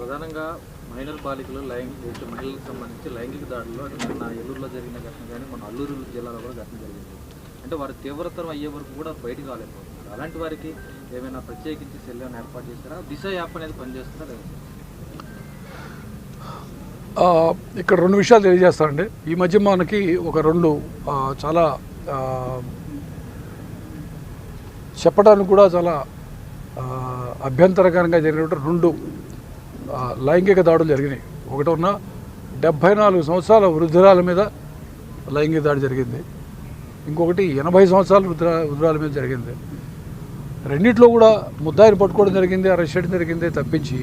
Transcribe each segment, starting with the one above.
ప్రధానంగా మైనర్ బాలికలు లైంగిక మహిళలకు సంబంధించి లైంగిక దాడుల్లో అది మన ఏలూరులో జరిగిన ఘటన కానీ మన అల్లూరు జిల్లాలో కూడా ఘటన జరిగింది. అంటే వారి తీవ్రతరం అయ్యే వరకు కూడా బయటకు రాలేకపోతున్నారు. అలాంటి వారికి ఏమైనా ప్రత్యేకించి సెల్ ఏమైనా ఏర్పాటు చేస్తారా? దిశ యాప్ అనేది పనిచేస్తుందా లేదా? ఇక్కడ రెండు విషయాలు తెలియజేస్తానండి. ఈ మధ్య మనకి ఒక రెండు చాలా చెప్పడానికి కూడా చాలా అభ్యంతరకరంగా జరిగినటువంటి రెండు లైంగిక దాడులు జరిగినాయి. ఒకటి ఉన్న డెబ్భై నాలుగు సంవత్సరాల వృద్ధురాల మీద లైంగిక దాడి జరిగింది. ఇంకొకటి ఎనభై సంవత్సరాల వృద్ధురా వృద్ధురాల మీద జరిగింది. రెండిట్లో కూడా ముద్దాయిని పట్టుకోవడం జరిగింది అరెస్ట్ చేయడం జరిగింది తప్పించి.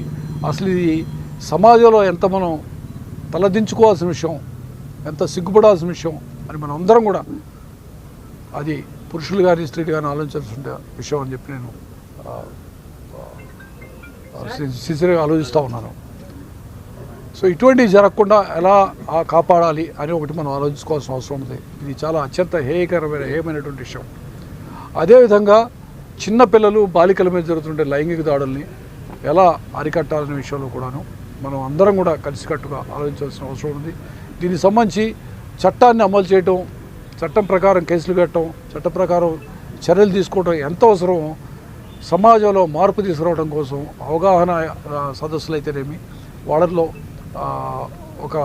అసలు ఇది సమాజంలో ఎంత మనం తలదించుకోవాల్సిన విషయం ఎంత సిగ్గుపడాల్సిన విషయం అని మనం అందరం కూడా అది పురుషులు కానీ స్త్రీలు కానీ ఆలోచించాల్సిన విషయం అని చెప్పి నేను సిన్సియర్గా ఆలోచిస్తూ ఉన్నాను. సో ఇటువంటివి జరగకుండా ఎలా కాపాడాలి అని ఒకటి మనం ఆలోచించుకోవాల్సిన అవసరం ఉంది. ఇది చాలా అత్యంత హేయకరమైన హేయమైనటువంటి విషయం. అదేవిధంగా చిన్నపిల్లలు బాలికల మీద జరుగుతుండే లైంగిక దాడుల్ని ఎలా అరికట్టాలనే విషయంలో కూడాను మనం అందరం కూడా కలిసికట్టుగా ఆలోచించాల్సిన అవసరం ఉంది. దీనికి సంబంధించి చట్టాన్ని అమలు చేయటం చట్టం ప్రకారం కేసులు కట్టడం చట్ట ప్రకారం చర్యలు తీసుకోవడం ఎంత అవసరమో సమాజంలో మార్పు తీసుకురావడం కోసం అవగాహన సదస్సులు అయితేనేమి వాళ్ళలో ఒక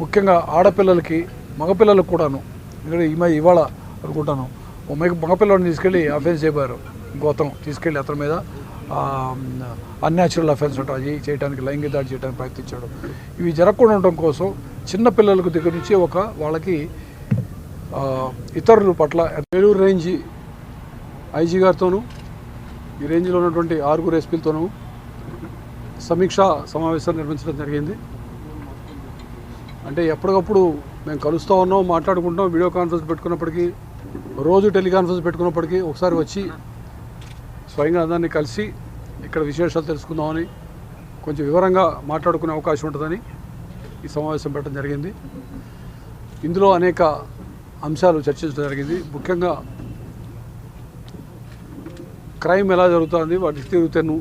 ముఖ్యంగా ఆడపిల్లలకి మగపిల్లలకు కూడాను ఇక్కడ ఈ ఇవాళ అనుకుంటాను ఓ మగ మగపిల్లడిని తీసుకెళ్ళి అఫెన్స్ చెప్పారు గోతం తీసుకెళ్ళి అతని మీద అన్యాచురల్ అఫెన్స్ ఉంటాయి అది చేయడానికి లైంగిక దాడి చేయడానికి ప్రయత్నించాడు. ఇవి జరగకుండా ఉండడం కోసం చిన్న పిల్లలకు దగ్గర నుంచి ఒక వాళ్ళకి ఇతరుల పట్ల ఏలూరు రేంజ్ ఐజీ గారితోనూ ఈ రేంజ్లో ఉన్నటువంటి ఆరుగురు ఎస్పీలతోనూ సమీక్షా సమావేశం నిర్వహించడం జరిగింది. అంటే ఎప్పటికప్పుడు మేము కలుస్తూ ఉన్నాం మాట్లాడుకుంటాం వీడియో కాన్ఫరెన్స్ పెట్టుకున్నప్పటికీ రోజు టెలికాన్ఫరెన్స్ పెట్టుకున్నప్పటికీ ఒకసారి వచ్చి స్వయంగా అందరినీ కలిసి ఇక్కడ విశేషాలు తెలుసుకుందామని కొంచెం వివరంగా మాట్లాడుకునే అవకాశం ఉంటుందని ఈ సమావేశం పెట్టడం జరిగింది. ఇందులో అనేక అంశాలు చర్చించడం జరిగింది. ముఖ్యంగా క్రైమ్ ఎలా జరుగుతుంది వాటి తీరుతెన్ను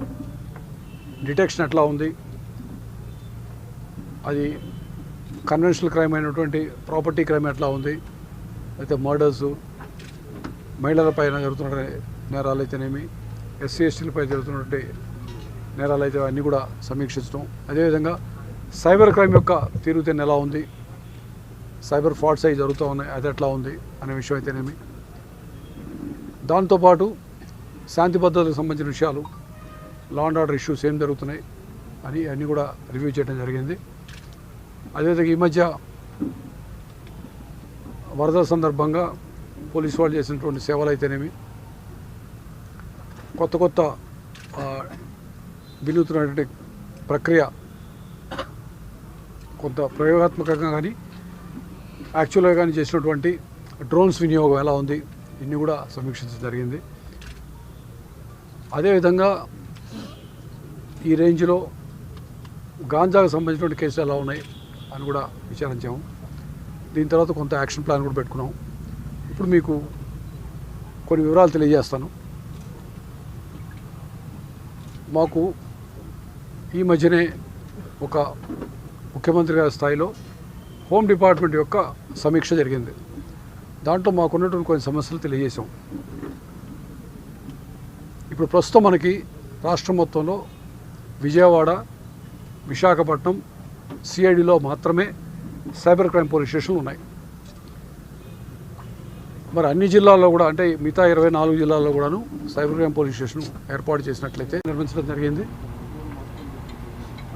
డిటెక్షన్ ఎట్లా ఉంది అది కన్వెన్షనల్ క్రైమ్ అయినటువంటి ప్రాపర్టీ క్రైమ్ ఎట్లా ఉంది అయితే మర్డర్స్ మహిళల పైన జరుగుతున్న నేరాలు అయితేనేమి ఎస్సీ ఎస్టీలపై జరుగుతున్నటువంటి నేరాలు అయితే అన్నీ కూడా సమీక్షించడం అదేవిధంగా సైబర్ క్రైమ్ యొక్క తీరుతెన్ను ఎలా ఉంది సైబర్ ఫ్రాడ్స్ అవి జరుగుతూ ఉన్నాయి అది ఎట్లా ఉంది అనే విషయం అయితేనేమి. దాంతోపాటు శాంతి భద్రతలకు సంబంధించిన విషయాలు లా అండ్ ఆర్డర్ ఇష్యూస్ ఏం జరుగుతున్నాయి అని అన్నీ కూడా రివ్యూ చేయడం జరిగింది. అదేవిధంగా ఈ మధ్య వరదల సందర్భంగా పోలీసు వాళ్ళు చేసినటువంటి సేవలు అయితేనేమి కొత్త కొత్త ఆ, ప్రక్రియ కొంత ప్రయోగాత్మకంగా కానీ యాక్చువల్గా కానీ చేసినటువంటి డ్రోన్స్ వినియోగం ఎలా ఉంది ఇన్ని కూడా సమీక్షించడం జరిగింది. అదేవిధంగా ఈ రేంజ్లో గాంజాకు సంబంధించినటువంటి కేసులు ఎలా ఉన్నాయి అని కూడా విచారించాము. దీని తర్వాత కొంత యాక్షన్ ప్లాన్ కూడా పెట్టుకున్నాం ఇప్పుడు మీకు కొన్ని వివరాలు తెలియజేస్తాను. మాకు ఈ మధ్యనే ఒక ముఖ్యమంత్రి గారి స్థాయిలో హోమ్ డిపార్ట్మెంట్ యొక్క సమీక్ష జరిగింది. దాంట్లో మాకున్నటువంటి కొన్ని సమస్యలు తెలియజేశాం ఇప్పుడు ప్రస్తుతం మనకి రాష్ట్రం మొత్తంలో విజయవాడ విశాఖపట్నం సిఐడిలో మాత్రమే సైబర్ క్రైమ్ పోలీస్ స్టేషన్లు ఉన్నాయి. మరి అన్ని జిల్లాల్లో కూడా అంటే మిగతా ఇరవై నాలుగు జిల్లాల్లో కూడాను సైబర్ క్రైమ్ పోలీస్ స్టేషన్ ఏర్పాటు చేసినట్లయితే నిర్మించడం జరిగింది.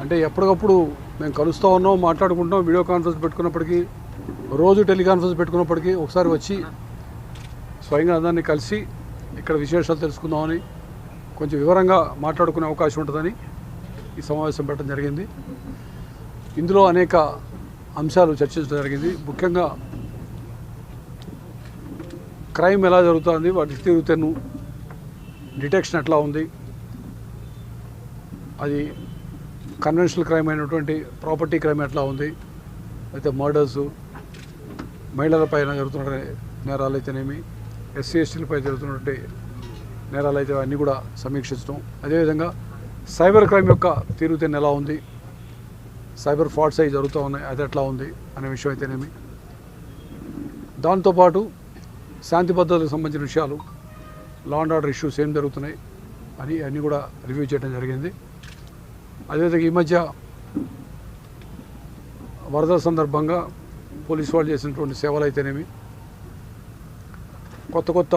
అంటే ఎప్పటికప్పుడు మేము కలుస్తూ ఉన్నాం మాట్లాడుకుంటాం వీడియో కాన్ఫరెన్స్ పెట్టుకున్నప్పటికీ రోజు టెలికాన్ఫరెన్స్ పెట్టుకున్నప్పటికీ ఒకసారి వచ్చి స్వయంగా అందరినీ కలిసి ఇక్కడ విశేషాలు తెలుసుకుందామని కొంచెం వివరంగా మాట్లాడుకునే అవకాశం ఉంటుందని ఈ సమావేశం పెట్టడం జరిగింది. ఇందులో అనేక అంశాలు చర్చించడం జరిగింది. ముఖ్యంగా క్రైమ్ ఎలా జరుగుతుంది వాటి తీరుతెన్ను డిటెక్షన్ ఎట్లా ఉంది అది కన్వెన్షనల్ క్రైమ్ అయినటువంటి ప్రాపర్టీ క్రైమ్ ఎట్లా ఉంది అయితే మర్డర్స్ మహిళలపైన జరుగుతున్న నేరాలు అయితేనేమి ఎస్సీ ఎస్టీలపై జరుగుతున్నటువంటి నేరాలు అయితే అన్నీ కూడా సమీక్షించడం అదేవిధంగా సైబర్ క్రైమ్ యొక్క తీరుతెన్ను ఎలా ఉంది? సైబర్ ఫ్రాడ్స్ అవి జరుగుతూ ఉన్నాయి అది ఎట్లా ఉంది అనే విషయం అయితేనేమి. దాంతోపాటు శాంతి భద్రతలకు సంబంధించిన విషయాలు లా అండ్ ఆర్డర్ ఇష్యూస్ ఏం జరుగుతున్నాయి అని అన్నీ కూడా రివ్యూ చేయడం జరిగింది. అదేవిధంగా ఈ మధ్య వరదల సందర్భంగా పోలీసు వాళ్ళు చేసినటువంటి సేవలు అయితేనేమి కొత్త కొత్త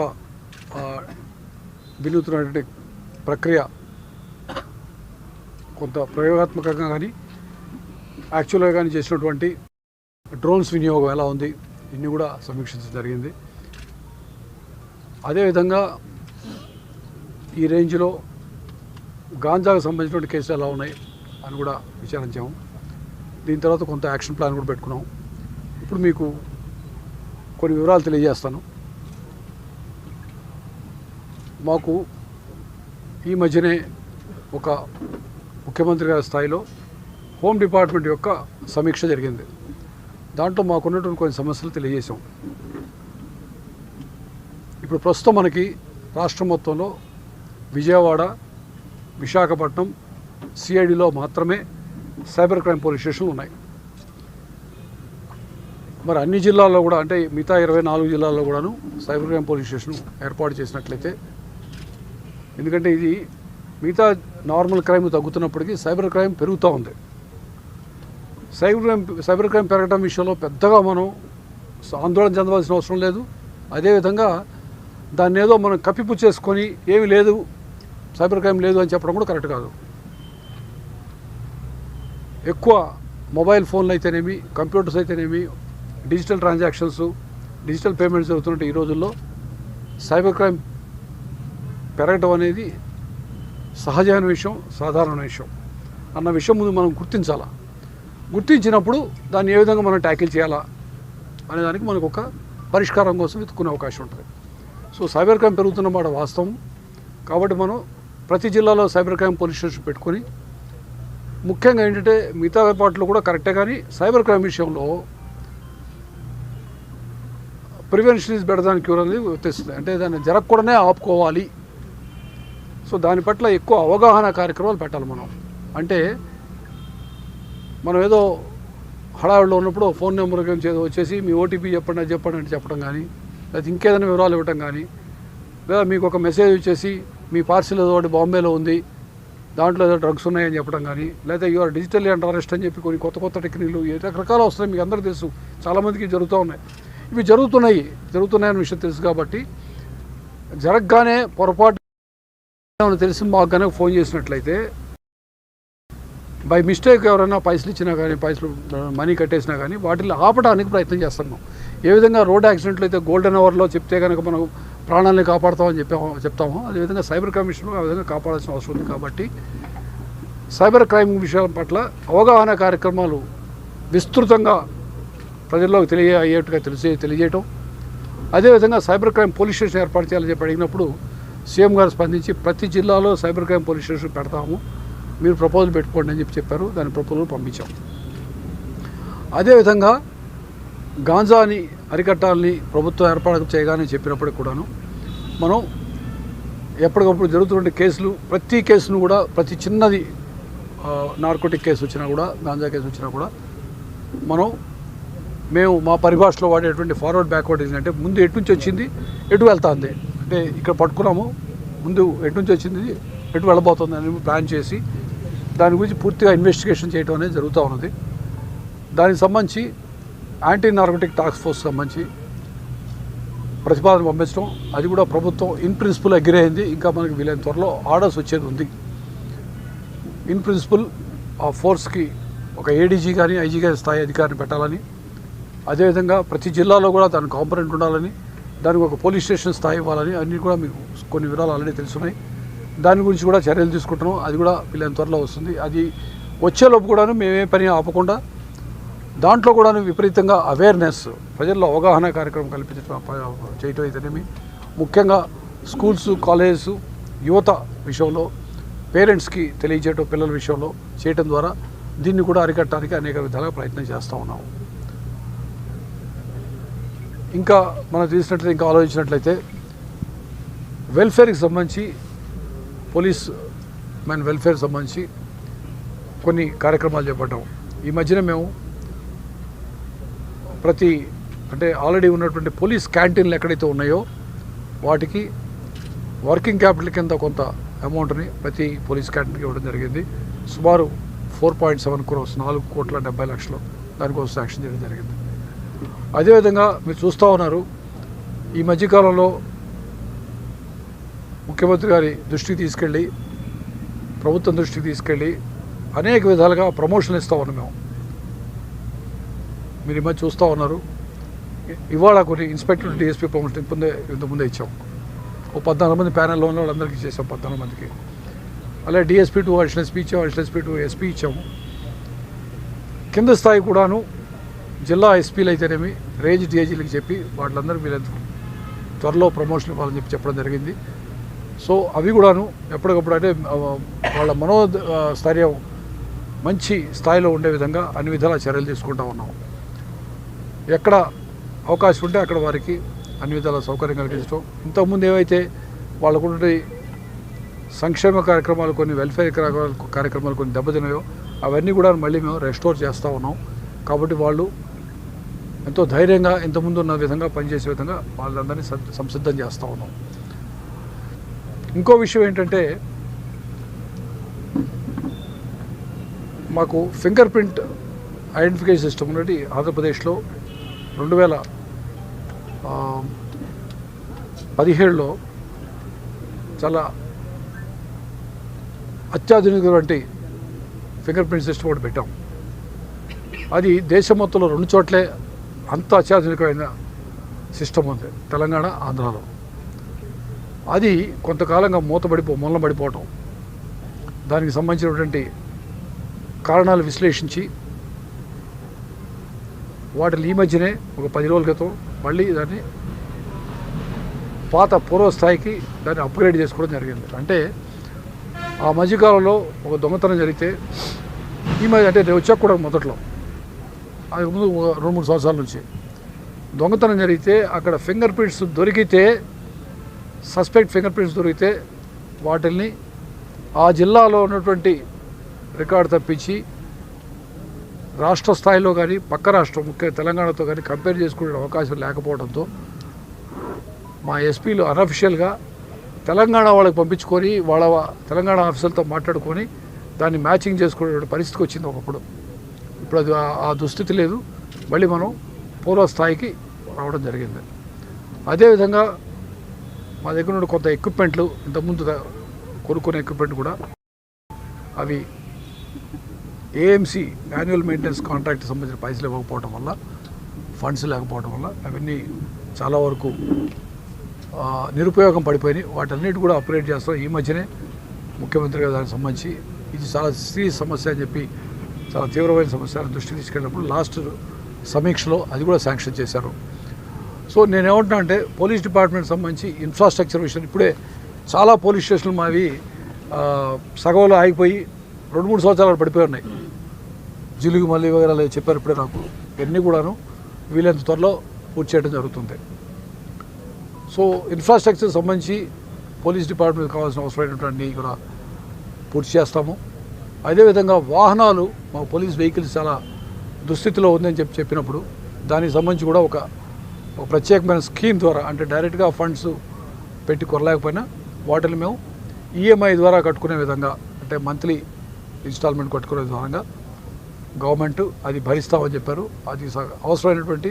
ఆ, ప్రక్రియ కొంత ప్రయోగాత్మకంగా కానీ యాక్చువల్గా కానీ చేసినటువంటి డ్రోన్స్ వినియోగం ఎలా ఉంది ఇన్ని కూడా సమీక్షించడం జరిగింది. అదేవిధంగా ఈ రేంజ్లో గాంజాకు సంబంధించినటువంటి కేసులు ఎలా ఉన్నాయి అని కూడా విచారించాము. దీని తర్వాత కొంత యాక్షన్ ప్లాన్ కూడా పెట్టుకున్నాం ఇప్పుడు మీకు కొన్ని వివరాలు తెలియజేస్తాను. మాకు ఈ మధ్యనే ఒక ముఖ్యమంత్రి గారి స్థాయిలో హోమ్ డిపార్ట్మెంట్ యొక్క సమీక్ష జరిగింది. దాంట్లో మాకున్నటువంటి కొన్ని సమస్యలు తెలియజేశాం. ఇప్పుడు ప్రస్తుతం మనకి రాష్ట్రం మొత్తంలో విజయవాడ విశాఖపట్నం సిఐడిలో మాత్రమే సైబర్ క్రైమ్ పోలీస్ స్టేషన్లు ఉన్నాయి. మరి అన్ని జిల్లాల్లో కూడా అంటే మిగతా ఇరవై నాలుగు జిల్లాల్లో కూడాను సైబర్ క్రైమ్ పోలీస్ స్టేషన్ ఏర్పాటు చేసినట్లయితే ఎందుకంటే ఇది మిగతా నార్మల్ క్రైమ్ తగ్గుతున్నప్పటికీ సైబర్ క్రైమ్ పెరుగుతూ ఉంది. సైబర్ క్రైమ్ సైబర్ క్రైమ్ పెరగడం విషయంలో పెద్దగా మనం ఆందోళన చెందవలసిన అవసరం లేదు. అదేవిధంగా దాన్ని ఏదో మనం కప్పిపు చేసుకొని ఏమీ లేదు సైబర్ క్రైమ్ లేదు అని చెప్పడం కూడా కరెక్ట్ కాదు. ఎక్కువ మొబైల్ ఫోన్లు అయితేనేమి కంప్యూటర్స్ అయితేనేమి డిజిటల్ ట్రాన్సాక్షన్స్ డిజిటల్ పేమెంట్స్ జరుగుతున్నట్టు ఈ రోజుల్లో సైబర్ క్రైమ్ పెరగటం అనేది సహజమైన విషయం సాధారణ విషయం. అన్న విషయం ముందు మనం గుర్తించాలా? గుర్తించినప్పుడు దాన్ని ఏ విధంగా మనం ట్యాకిల్ చేయాలా అనేదానికి మనకు ఒక పరిష్కారం కోసం వెతుక్కునే అవకాశం ఉంటుంది. సో సైబర్ క్రైమ్ పెరుగుతున్న మాట వాస్తవం. కాబట్టి మనం ప్రతి జిల్లాలో సైబర్ క్రైమ్ పోలీస్ స్టేషన్ పెట్టుకొని ముఖ్యంగా ఏంటంటే మిగతా ఏర్పాట్లు కూడా కరెక్టే కానీ సైబర్ క్రైమ్ విషయంలో prevention is better than cure అనేది తెస్తుంది అంటే దాన్ని జరగకూడనే ఆపుకోవాలి. సో దాని పట్ల ఎక్కువ అవగాహన కార్యక్రమాలు పెట్టాలి మనం. అంటే మనం ఏదో హడావిడిలో ఉన్నప్పుడు ఫోన్ నెంబర్ గురించి ఏదో వచ్చేసి మీ ఓటీపీ చెప్పండి చెప్పండి అంటే చెప్పడం కానీ లేదా ఇంకేదైనా వివరాలు ఇవ్వటం కానీ లేదా మీకు ఒక మెసేజ్ వచ్చేసి మీ పార్సిల్ ఏదో ఒకటి బాంబేలో ఉంది దాంట్లో ఏదో డ్రగ్స్ ఉన్నాయని చెప్పడం కానీ లేదా యూఆర్ డిజిటల్ అండ్ అరెస్ట్ అని చెప్పి కొన్ని కొత్త కొత్త టెక్నిక్లు ఏ రకరకాలు వస్తున్నాయి మీకు అందరికీ తెలుసు చాలామందికి జరుగుతూ ఉన్నాయి. ఇవి జరుగుతున్నాయి జరుగుతున్నాయని విషయం తెలుసు కాబట్టి జరగగానే పొరపాటు ఏమైనా తెలిసి మాకు కనుక ఫోన్ చేసినట్లయితే బై మిస్టేక్ ఎవరైనా పైసలు ఇచ్చినా కానీ పైసలు మనీ కట్టేసినా కానీ వాటిని ఆపడానికి ప్రయత్నం చేస్తున్నాం ఏ విధంగా రోడ్ యాక్సిడెంట్లు అయితే గోల్డెన్ అవర్లో చెప్తే కనుక మనం ప్రాణాలను కాపాడుతామని చెప్పాము చెప్తాము అదేవిధంగా సైబర్ క్రైమ్ విషయంలో ఆ విధంగా కాపాడాల్సిన అవసరం ఉంది కాబట్టి సైబర్ క్రైమ్ విషయాల పట్ల అవగాహన కార్యక్రమాలు విస్తృతంగా ప్రజల్లోకి తెలియ అయ్యేట్టుగా తెలిసే తెలియజేయటం. అదేవిధంగా సైబర్ క్రైమ్ పోలీస్ స్టేషన్ ఏర్పాటు చేయాలని చెప్పి అడిగినప్పుడు సీఎం గారు స్పందించి ప్రతి జిల్లాలో సైబర్ క్రైమ్ పోలీస్ స్టేషన్ పెడతాము మీరు ప్రపోజల్ పెట్టుకోండి అని చెప్పి చెప్పారు దాని ప్రపోజల్ పంపించాం. అదేవిధంగా గాంజాని అరికట్టాలని ప్రభుత్వం ఏర్పాటు చేయగానే చెప్పినప్పటికి కూడాను మనం ఎప్పటికప్పుడు జరుగుతున్న కేసులు ప్రతి కేసును కూడా ప్రతి చిన్నది నార్కోటిక్ కేసు వచ్చినా కూడా గాంజా కేసు వచ్చినా కూడా మనం మేము మా పరిభాషలో వాడేటువంటి ఫార్వర్డ్ బ్యాక్వర్డ్ అంటే ముందు ఎటు నుంచి వచ్చింది ఎటు వెళ్తుంది. అంటే ఇక్కడ పట్టుకున్నాము. ముందు ఎటు నుంచి వచ్చింది? ఎటు వెళ్ళబోతుంది అని ప్లాన్ చేసి దాని గురించి పూర్తిగా ఇన్వెస్టిగేషన్ చేయడం అనేది జరుగుతూ ఉన్నది. దానికి సంబంధించి యాంటీ నార్కోటిక్ టాస్క్ ఫోర్స్ సంబంధించి ప్రతిపాదన పంపించడం అది కూడా ప్రభుత్వం ఇన్ ప్రిన్సిపల్ అగ్రి అయింది. ఇంకా మనకి వీలైన త్వరలో ఆర్డర్స్ వచ్చేది ఉంది. ఇన్ ప్రిన్సిపల్ ఆ ఫోర్స్కి ఒక ఏడీజీ కానీ ఐజీ కానీ స్థాయి అధికారిని పెట్టాలని అదేవిధంగా ప్రతి జిల్లాలో కూడా దాని కాంపరెంట్ ఉండాలని దానికి ఒక పోలీస్ స్టేషన్ స్థాయి ఇవ్వాలని అన్నీ కూడా మీకు కొన్ని వివరాలు ఆల్రెడీ తెలుసున్నాయి. దాని గురించి కూడా చర్యలు తీసుకుంటున్నాం. అది కూడా వీళ్ళని త్వరలో వస్తుంది. అది వచ్చేలోపు కూడాను మేమే పని ఆపకుండా దాంట్లో కూడాను విపరీతంగా అవేర్నెస్ ప్రజల్లో అవగాహన కార్యక్రమం కల్పించడం చేయటం అయితేనేమి ముఖ్యంగా స్కూల్స్ కాలేజెస్ యువత విషయంలో పేరెంట్స్కి తెలియజేయటం పిల్లల విషయంలో చేయటం ద్వారా దీన్ని కూడా అరికట్టడానికి అనేక విధాలుగా ప్రయత్నం చేస్తూ ఉన్నాము. ఇంకా మనం తీసినట్లయితే ఇంకా ఆలోచించినట్లయితే వెల్ఫేర్కి సంబంధించి పోలీస్ మ్యాన్ వెల్ఫేర్ సంబంధించి కొన్ని కార్యక్రమాలు చేపట్టాం. ఈ మధ్యన మేము ప్రతి అంటే ఆల్రెడీ ఉన్నటువంటి పోలీస్ క్యాంటీన్లు ఎక్కడైతే ఉన్నాయో వాటికి వర్కింగ్ క్యాపిటల్ కింద కొంత అమౌంట్ని ప్రతి పోలీస్ క్యాంటీన్కి ఇవ్వడం జరిగింది. సుమారు ఫోర్ పాయింట్ సెవెన్ క్రోర్స్ నాలుగు కోట్ల డెబ్బై లక్షలు దానికోసం శాంక్షన్ చేయడం జరిగింది. అదేవిధంగా మీరు చూస్తూ ఉన్నారు ఈ మధ్యకాలంలో ముఖ్యమంత్రి గారి దృష్టికి తీసుకెళ్ళి ప్రభుత్వం దృష్టికి తీసుకెళ్ళి అనేక విధాలుగా ప్రమోషన్లు ఇస్తూ ఉన్నాం మేము. మీరు ఈ మధ్య చూస్తూ ఉన్నారు. ఇవాళ కొన్ని ఇన్స్పెక్టర్ డిఎస్పీ ప్రమోషన్ ఇంతకుముందే ఇంతకుముందే ఇచ్చాం. ఓ పద్నాలుగు మంది ప్యానెల్లో ఉన్న వాళ్ళందరికీ చేసాం పద్నాలుగు మందికి. అలాగే డిఎస్పీ టూ అడిషనల్ ఎస్పీ ఇచ్చాం అడిషనల్ ఎస్పీ టూ ఎస్పీ ఇచ్చాము కింద స్థాయి కూడాను జిల్లా ఎస్పీలు అయితేనేమి రేంజ్ డిఐజీలకు చెప్పి వాళ్ళందరూ మీరు త్వరలో ప్రమోషన్ ఇవ్వాలని చెప్పి చెప్పడం జరిగింది. సో అవి కూడాను ఎప్పటికప్పుడు అంటే వాళ్ళ మనో స్థైర్యం మంచి స్థాయిలో ఉండే విధంగా అన్ని విధాల చర్యలు తీసుకుంటా ఉన్నాం. ఎక్కడ అవకాశం ఉంటే అక్కడ వారికి అన్ని విధాల సౌకర్యం కలిగించడం ఇంతకుముందు ఏవైతే వాళ్ళకు సంక్షేమ కార్యక్రమాలు కొన్ని వెల్ఫేర్ కార్యక్రమాలు కార్యక్రమాలు కొన్ని దెబ్బతిన్నాయో అవన్నీ కూడా మళ్ళీ మేము రెస్టోర్ చేస్తూ ఉన్నాం. కాబట్టి వాళ్ళు ఎంతో ధైర్యంగా ఇంతకుముందు ఉన్న విధంగా పనిచేసే విధంగా వాళ్ళందరినీ సం- సంసిద్ధం చేస్తూ ఉన్నాం. ఇంకో విషయం ఏంటంటే మాకు ఫింగర్ ప్రింట్ ఐడెంటిఫికేషన్ సిస్టమ్ ఉన్నది ఆంధ్రప్రదేశ్లో రెండు వేల పదిహేడులో చాలా అత్యాధునికటువంటి ఫింగర్ ప్రింట్ సిస్టమ్ ఒకటి పెట్టాం. అది దేశం మొత్తంలో రెండు చోట్లే అంత అత్యాధునికమైన సిస్టమ్ ఉంది తెలంగాణ ఆంధ్రాలో. అది కొంతకాలంగా మూతబడిపో మూలం పడిపోవటం దానికి సంబంధించినటువంటి కారణాలు విశ్లేషించి వాటిని ఈ మధ్యనే ఒక పది రోజుల క్రితం మళ్ళీ దాన్ని పాత పూర్వ స్థాయికి దాన్ని అప్గ్రేడ్ చేసుకోవడం జరిగింది. అంటే ఆ మధ్యకాలంలో ఒక దొంగతనం జరిగితే ఈ మధ్య అంటే నేను వచ్చాక కూడా మొదట్లో ముందు రెండు మూడు సంవత్సరాల నుంచి. దొంగతనం జరిగితే అక్కడ ఫింగర్ ప్రింట్స్ దొరికితే సస్పెక్ట్ ఫింగర్ ప్రింట్స్ దొరికితే వాటిల్ని ఆ జిల్లాలో ఉన్నటువంటి రికార్డు తప్పించి రాష్ట్ర స్థాయిలో కానీ పక్క రాష్ట్రం ముఖ్య తెలంగాణతో కానీ కంపేర్ చేసుకునే అవకాశం లేకపోవడంతో మా ఎస్పీలు అనఫిషియల్గా తెలంగాణ వాళ్ళకి పంపించుకొని వాళ్ళ తెలంగాణ ఆఫీసర్లతో మాట్లాడుకొని దాన్ని మ్యాచింగ్ చేసుకునే పరిస్థితికి వచ్చింది ఒకప్పుడు. ఇప్పుడు అది ఆ- దుస్థితి లేదు. మళ్ళీ మనం పూర్వస్థాయికి రావడం జరిగింది. అదేవిధంగా మా దగ్గర నుండి కొంత ఎక్విప్మెంట్లు ఇంతకుముందు కొనుక్కునే ఎక్విప్మెంట్ కూడా అవి ఏఎంసీ యాన్యువల్ మెయింటెనెన్స్ కాంట్రాక్ట్ సంబంధించిన పైసలు ఇవ్వకపోవడం వల్ల ఫండ్స్ లేకపోవడం వల్ల అవన్నీ చాలా వరకు నిరుపయోగం పడిపోయినాయి. వాటన్నిటి కూడా అప్గ్రేడ్ చేస్తాం ఈ మధ్యనే ముఖ్యమంత్రి గారు దానికి సంబంధించి ఇది చాలా సీరియస్ సమస్య అని చెప్పి చాలా తీవ్రమైన సమస్యలను దృష్టికి తీసుకెళ్ళినప్పుడు లాస్ట్ సమీక్షలో అది కూడా శాంక్షన్ చేశారు. సో నేనేమంటున్నా అంటే పోలీస్ డిపార్ట్మెంట్ సంబంధించి ఇన్ఫ్రాస్ట్రక్చర్ విషయం ఇప్పుడే చాలా పోలీస్ స్టేషన్లు మావి సగవలో సగంలో ఆగిపోయి రెండు మూడు సంవత్సరాలు పడిపోయి ఉన్నాయి. జిలుగు మళ్ళీ వగరాలు చెప్పారు ఇప్పుడే నాకు. ఇవన్నీ కూడాను వీలైనంత త్వరలో పూర్తి చేయడం జరుగుతుంది. సో ఇన్ఫ్రాస్ట్రక్చర్ సంబంధించి పోలీస్ డిపార్ట్మెంట్ కావాల్సిన అవసరమైనటువంటి కూడా పూర్తి చేస్తాము. అదేవిధంగా వాహనాలు మా పోలీస్ వెహికల్స్ చాలా దుస్థితిలో ఉందని చెప్పి చెప్పినప్పుడు దానికి సంబంధించి కూడా ఒక ఒక ప్రత్యేకమైన స్కీమ్ ద్వారా అంటే డైరెక్ట్గా ఫండ్స్ పెట్టి కొరలేకపోయినా వాటిని మేము ఈఎంఐ ద్వారా కట్టుకునే విధంగా అంటే మంత్లీ ఇన్స్టాల్మెంట్ కట్టుకునే విధంగా గవర్నమెంట్ అది భరిస్తామని చెప్పారు. అది అవసరమైనటువంటి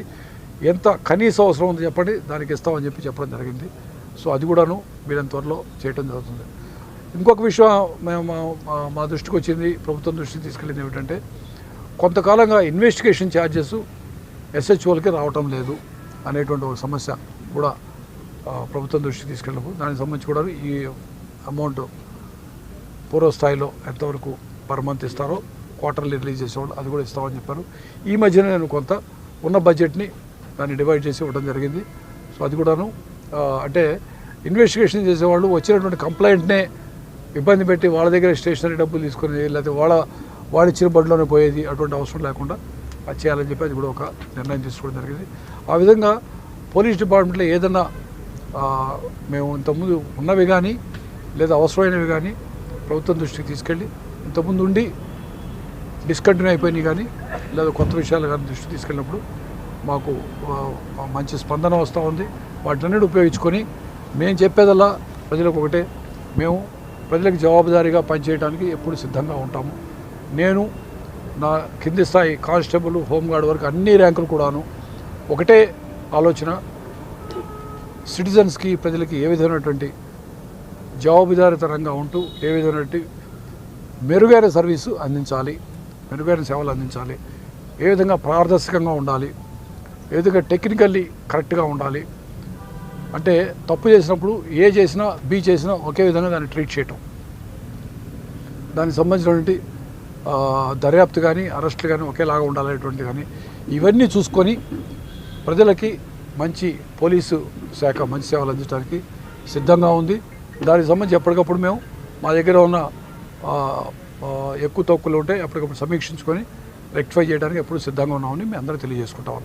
ఎంత కనీస అవసరం ఉందో చెప్పండి దానికి ఇస్తామని చెప్పి చెప్పడం జరిగింది. సో అది కూడాను వీళ్ళని త్వరలో చేయడం జరుగుతుంది. ఇంకొక విషయం మేము మా- దృష్టికి వచ్చింది ప్రభుత్వం దృష్టికి తీసుకెళ్ళింది ఏమిటంటే కొంతకాలంగా ఇన్వెస్టిగేషన్ ఛార్జెస్ ఎస్హెచ్ఓలకి రావటం లేదు అనేటువంటి ఒక సమస్య కూడా ప్రభుత్వం దృష్టికి తీసుకెళ్ళినప్పుడు దానికి సంబంధించి కూడా ఈ అమౌంట్ పూర్వస్థాయిలో ఎంతవరకు పర్ మంత్ ఇస్తారో క్వార్టర్లీ రిలీజ్ చేసేవాళ్ళు అది కూడా ఇస్తామని చెప్పారు. ఈ మధ్యనే నేను కొంత ఉన్న బడ్జెట్ని దాన్ని డివైడ్ చేసి ఇవ్వడం జరిగింది. సో అది కూడాను అంటే ఇన్వెస్టిగేషన్ చేసేవాళ్ళు వచ్చినటువంటి కంప్లైంట్నే ఇబ్బంది పెట్టి వాళ్ళ దగ్గర స్టేషనరీ డబ్బులు తీసుకునేది లేకపోతే వాళ్ళ వాళ్ళ ఇచ్చిన బడిలోనే పోయేది అటువంటి అవసరం లేకుండా అది చేయాలని చెప్పి అది కూడా ఒక నిర్ణయం తీసుకోవడం జరిగింది. ఆ విధంగా పోలీస్ డిపార్ట్మెంట్లో ఏదన్నా మేము ఇంతకుముందు ఉన్నవి కానీ లేదా అవసరమైనవి కానీ ప్రభుత్వం దృష్టికి తీసుకెళ్ళి ఇంతకుముందు ఉండి డిస్కంటిన్యూ అయిపోయినాయి కానీ లేదా కొత్త విషయాలు కానీ దృష్టికి తీసుకెళ్ళినప్పుడు మాకు మంచి స్పందన వస్తూ ఉంది. వాటన్నిటి ఉపయోగించుకొని మేము చెప్పేదల్లా ప్రజలకు ఒకటే. మేము ప్రజలకు జవాబుదారీగా పనిచేయడానికి ఎప్పుడు సిద్ధంగా ఉంటాము. నేను నా కింది స్థాయి కానిస్టేబుల్ హోంగార్డ్ వరకు అన్ని ర్యాంకులు కూడాను. ఒకటే ఆలోచన సిటిజన్స్కి ప్రజలకి ఏ విధమైనటువంటి జవాబుదారితరంగా ఉంటూ ఏ విధమైనటువంటి మెరుగైన సర్వీసు అందించాలి మెరుగైన సేవలు అందించాలి ఏ విధంగా పారదర్శకంగా ఉండాలి ఏ విధంగా టెక్నికల్లీ కరెక్ట్గా ఉండాలి అంటే తప్పు చేసినప్పుడు ఏ చేసినా బి చేసినా ఒకే విధంగా దాన్ని ట్రీట్ చేయటం. దానికి సంబంధించినటువంటి దర్యాప్తు కానీ అరెస్టులు కానీ ఒకేలాగా ఉండాలనేటువంటి కానీ ఇవన్నీ చూసుకొని ప్రజలకి మంచి పోలీసు శాఖ మంచి సేవలు అందించడానికి సిద్ధంగా ఉంది. దానికి సంబంధించి ఎప్పటికప్పుడు మేము మా దగ్గర ఉన్న ఎక్కువ తక్కువలు ఉంటే ఎప్పటికప్పుడు సమీక్షించుకొని రెక్టిఫై చేయడానికి ఎప్పుడు సిద్ధంగా ఉన్నామని మేము అందరూ తెలియజేసుకుంటాం